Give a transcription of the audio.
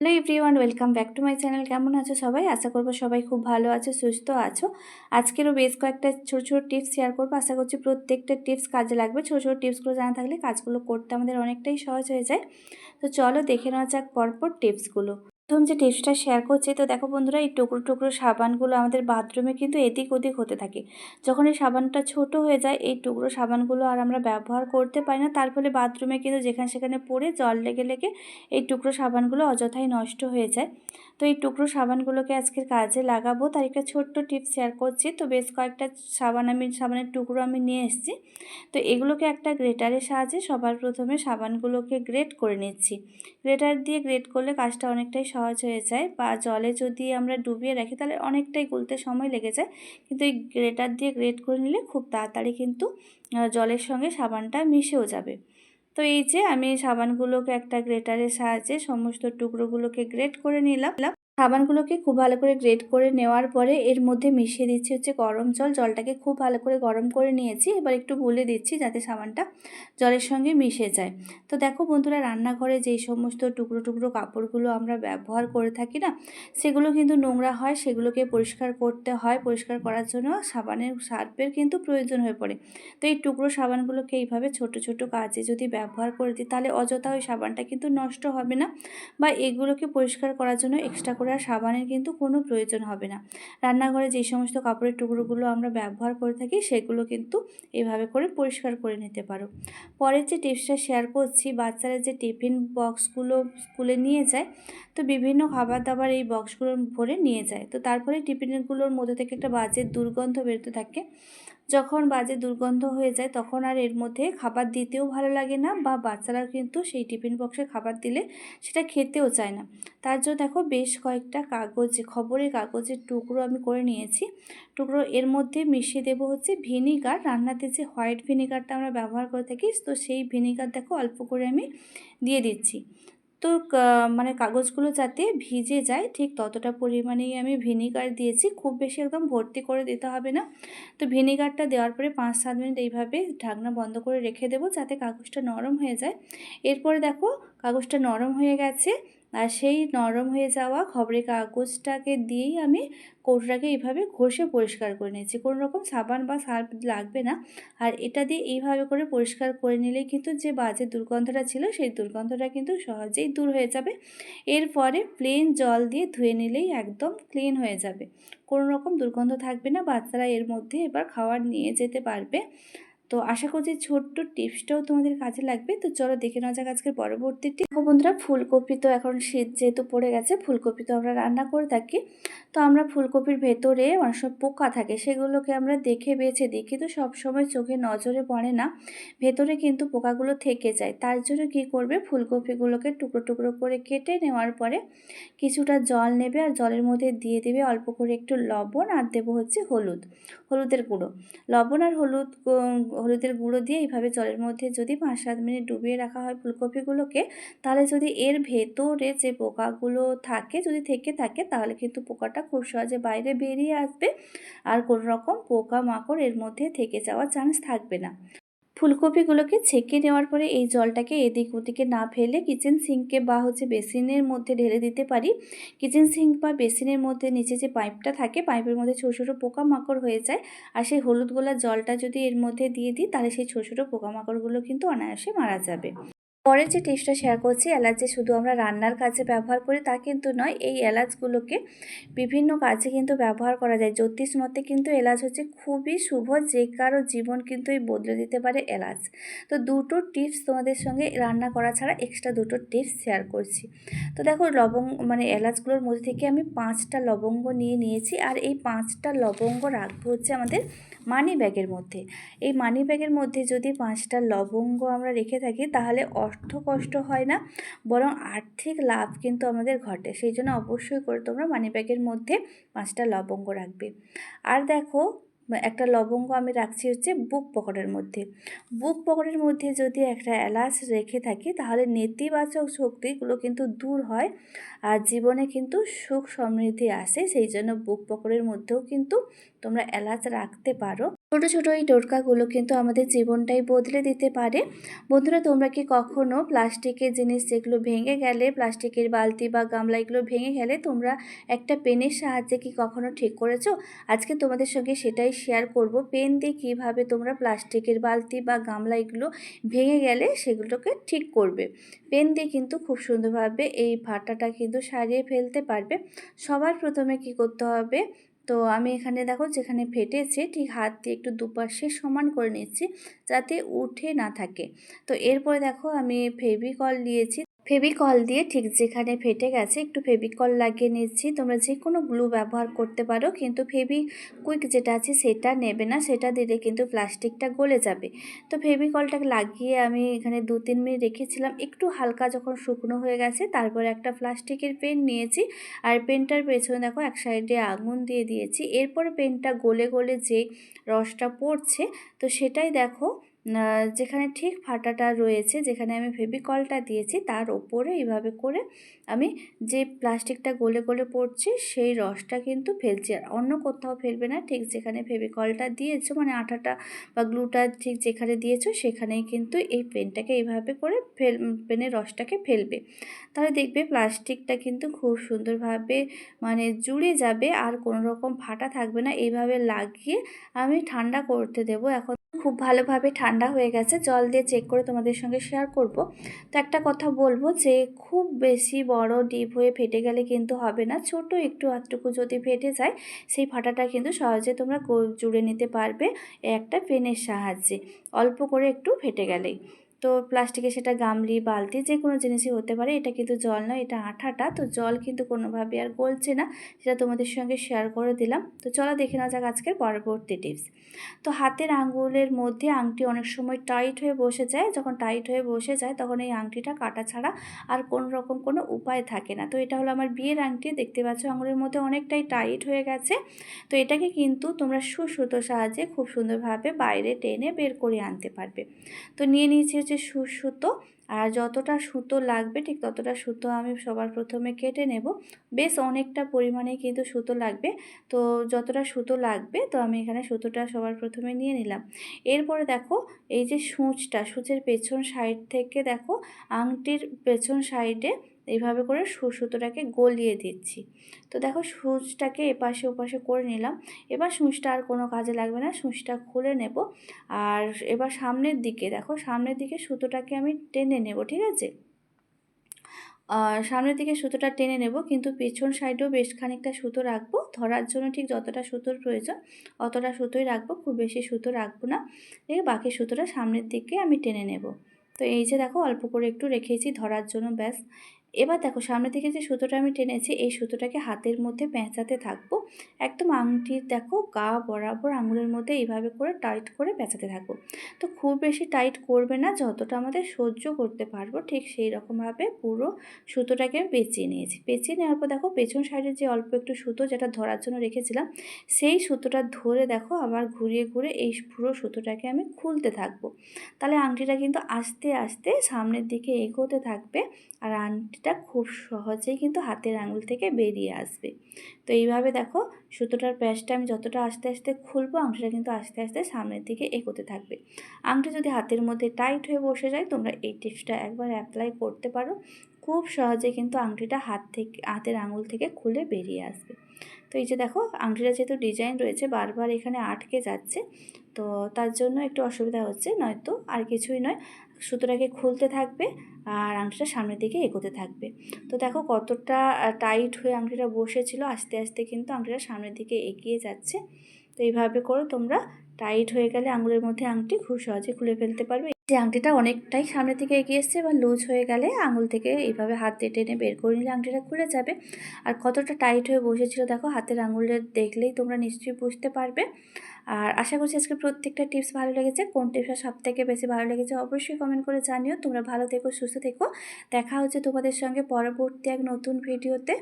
Hello everyone welcome back to my channel কেমন আছো সবাই? আশা করব সবাই খুব ভালো আছো, সুস্থ আছো। আজকেরও বেশ কয়েকটা ছোটো ছোটো টিপস শেয়ার করব। আশা করছি প্রত্যেকটা টিপস কাজে লাগবে। ছোটো ছোটো টিপসগুলো জানা থাকলে কাজগুলো করতে আমাদের অনেকটাই সহজ হয়ে যায়। তো চলো দেখে নেওয়া যাক পরপর টিপসগুলো প্রথম যে টিপসটা শেয়ার করছি, তো দেখো বন্ধুরা, এই টুকরো টুকরো সাবানগুলো আমাদের বাথরুমে কিন্তু এদিক ওদিক হতে থাকে। যখন এই সাবানটা ছোট হয়ে যায়, এই টুকরো সাবানগুলো আর আমরা ব্যবহার করতে পারি না। তার ফলে বাথরুমে কিন্তু যেখানে সেখানে পড়ে জল লেগে লেগে এই টুকরো সাবানগুলো অযথাই নষ্ট হয়ে যায়। তো এই টুকরো সাবানগুলোকে আজকের কাজে লাগাবো। তার একটা ছোট্ট টিপস শেয়ার করছি। তো বেশ কয়েকটা সাবান আমি, সাবানের টুকরো আমি নিয়ে এসেছি। তো এগুলোকে একটা গ্রেটারের সাহায্যে সবার প্রথমে সাবানগুলোকে গ্রেট করে নিচ্ছি। গ্রেটার দিয়ে গ্রেট করলে কাজটা অনেকটাই সহজ হয়ে যায় বা জলে যদি আমরা ডুবিয়ে রাখি তাহলে অনেকটাই গুলতে সময় লেগে যায়। কিন্তু এই গ্রেটার দিয়ে গ্রেট করে নিলে খুব তাড়াতাড়ি কিন্তু জলের সঙ্গে সাবানটা মিশেও যাবে। তো এই যে আমি সাবানগুলোকে একটা গ্রেটারের সাহায্যে সমস্ত টুকরোগুলোকে গ্রেট করে নিলাম। সাবানগুলোকে খুব ভালো করে গ্রেট করে নেওয়ার পরে এর মধ্যে মিশিয়ে দিচ্ছি হচ্ছে গরম জল। জলটাকে খুব ভালো করে গরম করে নিয়েছি। এবার একটু বলে দিচ্ছি যাতে সাবানটা জলের সঙ্গে মিশে যায়। তো দেখো বন্ধুরা, রান্নাঘরে যেই সমস্ত টুকরো টুকরো কাপড়গুলো আমরা ব্যবহার করে থাকি না, সেগুলো কিন্তু নোংরা হয়। সেগুলোকে পরিষ্কার করতে হয়। পরিষ্কার করার জন্য সাবানের সার্ফের কিন্তু প্রয়োজন হয়ে পড়ে। তো এই টুকরো সাবানগুলোকে এইভাবে ছোট ছোট কাজে যদি ব্যবহার করে দিই, তাহলে অযথা ওই সাবানটা কিন্তু নষ্ট হবে না বা এগুলোকে পরিষ্কার করার জন্য এক্সট্রা করে আর সাবানের কিন্তু কোনো প্রয়োজন হবে না। রান্নাঘরে যে সমস্ত কাপড়ের টুকরোগুলো আমরা ব্যবহার করে থাকি, সেগুলো কিন্তু এভাবে করে পরিষ্কার করে নিতে পারো। পরের যে টিপসটা শেয়ার করছি, বাচ্চারা যে টিফিন বক্সগুলো স্কুলে নিয়ে যায়, তো বিভিন্ন খাবার দাবার এই বক্সগুলো ভরে নিয়ে যায়। তো তারপরে টিফিনগুলোর মধ্যে থেকে একটা বাজের দুর্গন্ধ বেরোতে থাকে। যখন বাজে দুর্গন্ধ হয়ে যায়, তখন আর এর মধ্যে খাবার দিতেও ভালো লাগে না বা বাচ্চারা কিন্তু সেই টিফিন বক্সে খাবার দিলে সেটা খেতেও চায় না। তার জন্য দেখো বেশ কয়েকটা কাগজ, খবরের কাগজের টুকরো আমি করে নিয়েছি। টুকরো এর মধ্যে মিশিয়ে দেবো হচ্ছে ভিনিগার। রান্নাতে যে হোয়াইট ভিনিগারটা আমরা ব্যবহার করে থাকি, তো সেই ভিনিগার দেখো অল্প করে আমি দিয়ে দিচ্ছি। তো মানে কাগজগুলো যাতে ভিজে যায়, ঠিক ততটা পরিমাণেই আমি ভিনিগার দিয়েছি। খুব বেশি একদম ভর্তি করে দিতে হবে না। তো ভিনিগারটা দেওয়ার পরে পাঁচ, সাত মিনিট এইভাবে ঢাকনা বন্ধ করে রেখে দেবো যাতে কাগজটা নরম হয়ে যায়। এরপরে দেখো, কাগজটা নরম হয়ে গেছে। আর সেই নরম হয়ে যাওয়া খবরের কাগজটাকে দিয়েই আমি কৌটোটাকে এইভাবে ঘষে পরিষ্কার করে নিয়েছি। কোনো রকম সাবান বা সার্ফ লাগবে না। আর এটা দিয়ে এইভাবে করে পরিষ্কার করে নিলেই কিন্তু যে বাজে দুর্গন্ধটা ছিল, সেই দুর্গন্ধটা কিন্তু সহজেই দূর হয়ে যাবে। এরপরে প্লেন জল দিয়ে ধুয়ে নিলেই একদম ক্লিন হয়ে যাবে। কোনো রকম দুর্গন্ধ থাকবে না। বাচ্চারা এর মধ্যে এবার খাবার নিয়ে যেতে পারবে। তো আশা করছি ছোট্ট টিপসটাও তোমাদের কাজে লাগবে। তো চলো দেখে নেওয়া যাক আজকের পরবর্তী দেখো বন্ধুরা, ফুলকপি তো এখন শীত যেহেতু পড়ে গেছে, ফুলকপি তো আমরা রান্না করে থাকি। তো আমরা ফুলকপির ভেতরে অনেক সময় পোকা থাকে, সেগুলোকে আমরা দেখে বেছে দিই কিন্তু সবসময় চোখে নজরে পড়ে না, ভেতরে কিন্তু পোকাগুলো থেকে যায়। তার জন্য কী করবে, ফুলকপিগুলোকে টুকরো টুকরো করে কেটে নেওয়ার পরে কিছুটা জল নেবে আর জলের মধ্যে দিয়ে দেবে অল্প করে একটু লবণ আর দেবো হচ্ছে হলুদ, হলুদের গুঁড়ো। লবণ আর হলুদ হলুদের গুঁড়ো দিয়ে এইভাবে জলের মধ্যে যদি পাঁচ সাত মিনিট ডুবিয়ে রাখা হয় ফুলকপিগুলোকে, তাহলে যদি এর ভেতরে যে পোকাগুলো থাকে, যদি থেকে থাকে, তাহলে কিন্তু পোকাটা খুব সহজে বাইরে বেরিয়ে আসবে। আর কোনো রকম পোকা মাকড় এর মধ্যে থেকে যাওয়ার চান্স থাকবে না। ফুলকপিগুলোকে ছেঁকে নেওয়ার পরে এই জলটাকে এদিক ওদিকে না ফেলে কিচেন সিঙ্কে বা হচ্ছে বেসিনের মধ্যে ঢেলে দিতে পারি। কিচেন সিঙ্ক বা বেসিনের মধ্যে নিচে যে পাইপটা থাকে পাইপের মধ্যে ছোটো ছোটো পোকামাকড় হয়ে যায় আর সেই হলুদ গোলার জলটা যদি এর মধ্যে দিয়ে দিই, তাহলে সেই ছোটো ছোটো পোকামাকড়গুলো কিন্তু অনায়াসে মারা যাবে। পরের যে টিপসটা শেয়ার করছি, এলাচ শুধু আমরা রান্নার কাজে ব্যবহার করি তা কিন্তু নয়, এই এলাচগুলোকে বিভিন্ন কাজে কিন্তু ব্যবহার করা যায়। জ্যোতিষ মতে কিন্তু এলাচ হচ্ছে খুবই শুভ, যে কারও জীবন কিন্তু এই বদলে দিতে পারে এলাচ। তো দুটো টিপস তোমাদের সঙ্গে রান্না করা ছাড়া এক্সট্রা দুটো টিপস শেয়ার করছি। তো দেখো লবঙ্গ মানে এলাচগুলোর মধ্যে থেকে আমি পাঁচটা লবঙ্গ নিয়ে নিয়েছি, আর এই পাঁচটা লবঙ্গ রাখব হচ্ছে আমাদের মানি ব্যাগের মধ্যে। এই মানি ব্যাগের মধ্যে যদি পাঁচটা লবঙ্গ আমরা রেখে থাকি, তাহলে অর্থ কষ্ট হয় না, বরং আর্থিক লাভ কিন্তু আমাদের ঘটে। সেই জন্য অবশ্যই করে তোমরা মানি ব্যাগের মধ্যে পাঁচটা লবঙ্গ রাখবে। আর দেখো, একটা লবঙ্গ আমি রাখছি হচ্ছে বুক পকেটের মধ্যে। বুক পকেটের মধ্যে যদি একটা এলাচ রেখে থাকি, তাহলে নেতিবাচক শক্তিগুলো কিন্তু দূর হয় আর জীবনে কিন্তু সুখ সমৃদ্ধি আসে। সেই জন্য বুক পকেটের মধ্যেও কিন্তু তোমরা এলাচ রাখতে পারো। ছোটো ছোটো এই টোটকাগুলো কিন্তু আমাদের জীবনটাই বদলে দিতে পারে। বন্ধুরা, তোমরা কি কখনো প্লাস্টিকের জিনিস যেগুলো ভেঙে গেলে, প্লাস্টিকের বালতি বা গামলা এগুলো ভেঙে গেলে তোমরা একটা পেনের সাহায্যে কি কখনো ঠিক করেছ? আজকে তোমাদের সঙ্গে সেটাই শেয়ার করব। পেন দিয়ে কীভাবে তোমরা প্লাস্টিকের বালতি বা গামলা এগুলো ভেঙে গেলে সেগুলোকে ঠিক করবে। পেন দিয়ে কিন্তু খুব সুন্দরভাবে এই ফাটাটা কিন্তু সারিয়ে ফেলতে পারবে। সবার প্রথমে কি করতে হবে? তো আমি এখানে দেখো যেখানে ফেটেছে, ঠিক হাত দিয়ে একটু দুপাশে সমান করে নিচ্ছি যাতে উঠে না থাকে। তো এরপরে দেখো আমি ফেভিকল নিয়েছি। ফেভিকল দিয়ে ঠিক যেখানে ফেটে গেছে একটু ফেভিকল লাগিয়ে নিচ্ছি। তোমরা যে কোনো গ্লু ব্যবহার করতে পারো, কিন্তু ফেভি কুইক যেটা আছে সেটা নেবে না, সেটা দিলে কিন্তু প্লাস্টিকটা গলে যাবে। তো ফেভিকলটাকে লাগিয়ে আমি এখানে দু তিন মিনিট রেখেছিলাম। একটু হালকা যখন শুকনো হয়ে গেছে, তারপরে একটা প্লাস্টিকের পেন নিয়েছি। আর পেনটার পেছনে দেখো এক সাইডে আগুন দিয়ে দিয়েছি। এরপরে পেনটা গলে গলে যে রসটা পড়ছে, তো সেটাই দেখো যেখানে ঠিক ফাটাটা রয়েছে, যেখানে আমি ফেবিকলটা দিয়েছি, তার ওপরে এইভাবে করে আমি যে প্লাস্টিকটা গলে গলে পড়ছে, সেই রসটা কিন্তু ফেলছি। আর অন্য কোথাও ফেলবে না, ঠিক যেখানে ফেবিকলটা দিয়েছ মানে আঠাটা বা গ্লুটা ঠিক যেখানে দিয়েছ, সেখানেই কিন্তু এই পেনটাকে এইভাবে করে ফেল পেনের রসটাকে ফেলবে। তাহলে দেখবে প্লাস্টিকটা কিন্তু খুব সুন্দরভাবে মানে জুড়ে যাবে, আর কোনো রকম ফাটা থাকবে না। এইভাবে লাগিয়ে আমি ঠান্ডা করতে দেবো। এখন খুব ভালোভাবে ঠান্ডা হয়ে গেছে। জল দিয়ে চেক করে তোমাদের সঙ্গে শেয়ার করব। তো একটা কথা বলব যে, খুব বেশি বড় ডিপ হয়ে ফেটে গেলে কিন্তু হবে না। ছোট একটু আধটুকু যদি ফেটে যায়, সেই ফাটাটা কিন্তু সহজে তোমরা জুড়ে নিতে পারবে একটা পেনের সাহায্যে। অল্প করে একটু ফেটে গেলেই। তো প্লাস্টিকের সেটা গামলি, বালতি যে কোনো জিনিসই হতে পারে, এটা কিন্তু জল নয়, এটা আঠাটা। তো জল কিন্তু কোনোভাবে আর গলছে না, সেটা তোমাদের সঙ্গে শেয়ার করে দিলাম। তো চলো দেখে নেওয়া যাক আজকের পরবর্তী টিপস তো হাতের আঙ্গুলের মধ্যে আংটি অনেক সময় টাইট হয়ে বসে যায়, যখন টাইট হয়ে বসে যায়, তখন এই আংটিটা কাটা ছাড়া আর কোনো রকম কোনো উপায় থাকে না। তো এটা হলো আমার বিয়ের আংটি, দেখতে পাচ্ছ আঙুলের মধ্যে অনেকটাই টাইট হয়ে গেছে। তো এটাকে কিন্তু তোমরা সুসুতোর সাহায্যে খুব সুন্দরভাবে বাইরে টেনে বের করে আনতে পারবে। তো নিয়ে নিয়েছি হচ্ছে সুসুতো আর যতটা সুতো লাগবে ঠিক ততটা সুতো আমি সবার প্রথমে কেটে নেব। বেশ অনেকটা পরিমাণে কিন্তু সুতো লাগবে। তো যতটা সুতো লাগবে তো আমি এখানে সুতোটা সবার প্রথমে নিয়ে নিলাম। এরপরে দেখো এই যে সূচটা, সূচের পেছন সাইড থেকে দেখো, আংটির পেছন সাইডে এইভাবে করে সুতোটাকে গলিয়ে দিচ্ছি। তো দেখো সুচটাকে এপাশে ওপাশে করে নিলাম। এবার সুচটা আর কোনো কাজে লাগবে না সুচটা খুলে নেব। আর এবার সামনের দিকে দেখো, সামনের দিকে সুতোটাকে আমি টেনে নেব, ঠিক আছে? সামনের দিকে সুতোটা টেনে নেব, কিন্তু পেছন সাইডেও বেশ খানিকটা সুতো রাখব। ধরার জন্য ঠিক যতটা সুতোর প্রয়োজন অতটা সুতোই রাখব, খুব বেশি সুতো রাখব না। বাকি সুতোটা সামনের দিকে আমি টেনে নেব। তো এই যে দেখো, অল্প করে একটু রেখেছি ধরার জন্য, ব্যাস। এবার দেখো সামনে থেকে যে সুতোটা আমি টেনেছি, এই সুতোটাকে হাতের মধ্যে পেঁচাতে থাকব। একদম আংটির দেখো গা বরাবর আঙুলের মধ্যে এইভাবে করে টাইট করে পেঁচাতে থাকব। তো খুব বেশি টাইট করবে না, যতটা আমাদের সহ্য করতে পারব, ঠিক সেই রকমভাবে পুরো সুতোটাকে আমি পেঁচিয়ে নিয়েছি। পেঁচিয়ে নেওয়ার পর দেখো পেছন সাইডে যে অল্প একটু সুতো যেটা ধরার জন্য রেখেছিলাম, সেই সুতোটা ধরে দেখো আবার ঘুরিয়ে ঘুরে এই পুরো সুতোটাকে আমি খুলতে থাকব। তাহলে আংটিটা কিন্তু আস্তে আস্তে সামনের দিকে এগোতে থাকবে আর আংটিটা খুব সহজেই কিন্তু হাতের আঙুল থেকে বেরিয়ে আসবে। তো এইভাবে দেখো সুতোটার প্যাচটা আমি যতটা আস্তে আস্তে খুলবো আংটিটা কিন্তু আস্তে আস্তে সামনের দিকে এগোতে থাকবে। আংটি যদি হাতের মধ্যে টাইট হয়ে বসে যায় তোমরা এই টিপসটা একবার অ্যাপ্লাই করতে পারো। খুব সহজে কিন্তু আংটিটা হাত থেকে, হাতের আঙুল থেকে খুলে বেরিয়ে আসবে। তো এই যে দেখো আংটিটা যেহেতু ডিজাইন রয়েছে বারবার এখানে আটকে যাচ্ছে, তো তার জন্য একটু অসুবিধা হচ্ছে, নয়তো আর কিছুই নয়। সুতোটাকে খুলতে থাকবে আর আংটিটা সামনের দিকে এগোতে থাকবে। তো দেখো কতটা টাইট হয়ে আংটিটা বসেছিল, আস্তে আস্তে কিন্তু আংটিটা সামনের দিকে এগিয়ে যাচ্ছে। তো এইভাবে করে তোমরা টাইট হয়ে গেলে আঙুলের মধ্যে আংটি খুব সহজে খুলে ফেলতে পারবে। যে আংটিটা অনেকটাই সামনের থেকে এগিয়ে এসছে বা লুজ হয়ে গেলে আঙুল থেকে এইভাবে হাত দিয়ে টেনে বের করে নিলে আংটিটা খুলে যাবে। আর কতটা টাইট হয়ে বসেছিল দেখো, হাতের আঙুলের দেখলেই তোমরা নিশ্চয়ই বুঝতে পারবে। আর আশা করছি আজকে প্রত্যেকটা টিপস ভালো লেগেছে। কোন টিপসটা সব থেকে বেশি ভালো লেগেছে অবশ্যই কমেন্ট করে জানিও। তোমরা ভালো থেকো, সুস্থ থেকো। দেখা হচ্ছে তোমাদের সঙ্গে পরবর্তী এক নতুন ভিডিওতে